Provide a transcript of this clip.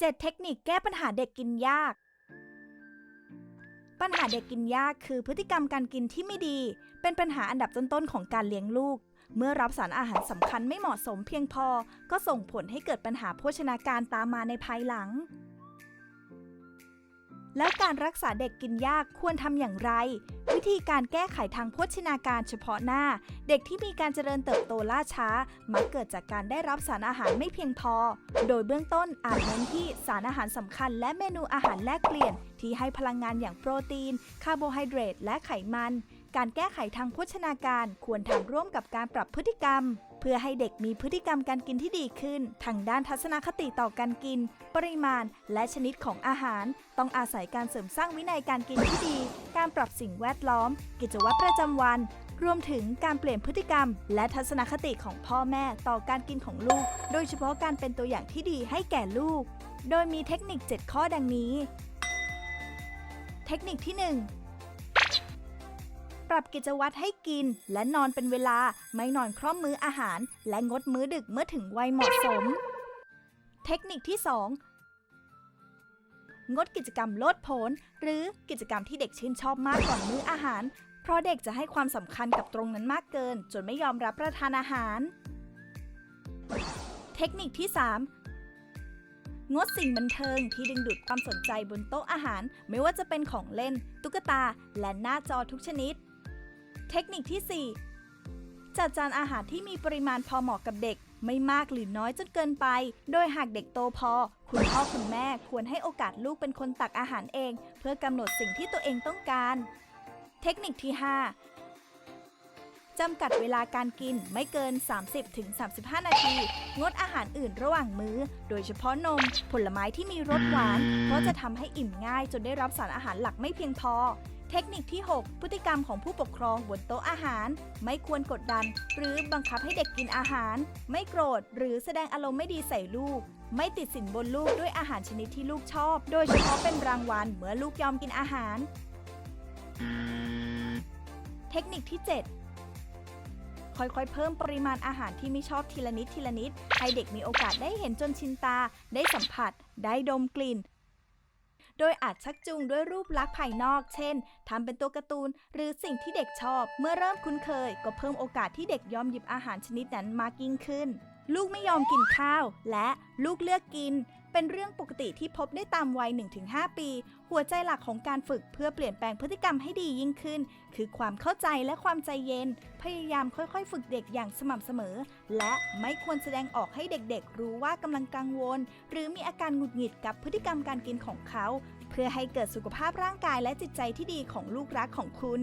7 เทคนิคแก้ปัญหาเด็กกินยาก ปัญหาเด็กกินยากคือพฤติกรรมการกินที่ไม่ดี เป็นปัญหาอันดับต้นๆของการเลี้ยงลูก เมื่อรับสารอาหารสำคัญไม่เหมาะสมเพียงพอ ก็ส่งผลให้เกิดปัญหาโภชนาการตามมาในภายหลัง แล้วการรักษาเด็กกินยากควรทำอย่างไร วิธีการแก้ไขทางโภชนาการเฉพาะหน้า เด็กที่มีการเจริญเติบโตล่าช้า มักเกิดจากการได้รับสารอาหารไม่เพียงพอ โดยเบื้องต้นอาจเน้นที่สารอาหารสำคัญ และเมนูอาหารแลกเปลี่ยน ที่ให้พลังงานอย่างโปรตีน คาร์โบไฮเดรตและไขมัน การแก้ไขทางโภชนาการควรทำร่วมกับการปรับพฤติกรรม เพื่อให้เด็กมีพฤติกรรมการกินที่ดีขึ้น ทางด้านทัศนคติต่อการกิน ปริมาณ และชนิดของอาหาร ต้องอาศัยการเสริมสร้างวินัยการกินที่ดี การปรับสิ่งแวดล้อม กิจวัตรประจำวัน รวมถึงการเปลี่ยนพฤติกรรม และทัศนคติของพ่อแม่ต่อการกินของลูก โดยเฉพาะการเป็นตัวอย่างที่ดีให้แก่ลูก โดยมีเทคนิค 7 ข้อดังนี้ เทคนิคที่ 1 ปรับกิจวัตรให้กิน และนอนเป็นเวลาไม่นอนคร่อมมื้ออาหาร และงดมื้อดึกเมื่อถึงวัยเหมาะสม เทคนิคที่ 2 งดกิจกรรมโลดโผนหรือกิจกรรมที่เด็กชื่นชอบมากก่อนมื้ออาหาร เพราะเด็กจะให้ความสำคัญกับตรงนั้นมากเกิน จนไม่ยอมรับประทานอาหาร เทคนิคที่ 3งดสิ่งบันเทิงที่ดึงดูดความสนใจบนโต๊ะอาหาร ไม่ว่าจะเป็นของเล่น ตุ๊กตา และหน้าจอทุกชนิด เทคนิคที่ 4 จัดจานอาหารที่มีปริมาณพอเหมาะกับเด็ก ไม่มากหรือน้อยจนเกินไป โดยหากเด็กโตพอ คุณพ่อคุณแม่ควรให้โอกาสลูกเป็นคนตักอาหารเอง เพื่อกำหนดสิ่งที่ตัวเองต้องการ เทคนิคที่ 5 จำกัดเวลาการกินไม่เกิน 30-35 นาที งดอาหารอื่นระหว่างมื้อ โดยเฉพาะนม ผลไม้ที่มีรสหวาน เพราะจะทำให้อิ่มง่ายจนได้รับสารอาหารหลักไม่เพียงพอ เทคนิคที่ 6 พฤติกรรมของผู้ปกครองบนโต๊ะอาหาร ไม่ควรกดดัน หรือบังคับให้เด็กกินอาหาร ไม่โกรธ หรือแสดงอารมณ์ไม่ดีใส่ลูก ไม่ติดสินบนลูกด้วยอาหารชนิดที่ลูกชอบ โดยเฉพาะเป็นรางวัลเมื่อลูกยอมกินอาหาร เทคนิคที่ 7ค่อยๆ เพิ่มปริมาณอาหารที่ไม่ชอบทีละนิดทีละนิด ให้เด็กมีโอกาสได้เห็นจนชินตา ได้สัมผัส ได้ดมกลิ่น โดยอาจชักจูงด้วยรูปลักษณ์ภายนอก เช่นทำเป็นตัวการ์ตูน หรือสิ่งที่เด็กชอบ เมื่อเริ่มคุ้นเคย ก็เพิ่มโอกาสที่เด็กยอมหยิบอาหารชนิดนั้นมากยิ่งขึ้น ลูกไม่ยอมกินข้าว และลูกเลือกกิน เป็นเรื่องปกติที่พบได้ตามวัย 1-5 ปี หัวใจหลักของการฝึกเพื่อเปลี่ยนแปลงพฤติกรรมให้ดียิ่งขึ้น คือความเข้าใจและความใจเย็น พยายามค่อยๆ ฝึกเด็กอย่างสม่ำเสมอ และไม่ควรแสดงออกให้เด็กๆ รู้ว่ากำลังกังวล หรือมีอาการหงุดหงิดกับพฤติกรรมการกินของเขา เพื่อให้เกิดสุขภาพร่างกายและจิตใจที่ดีของลูกรักของคุณ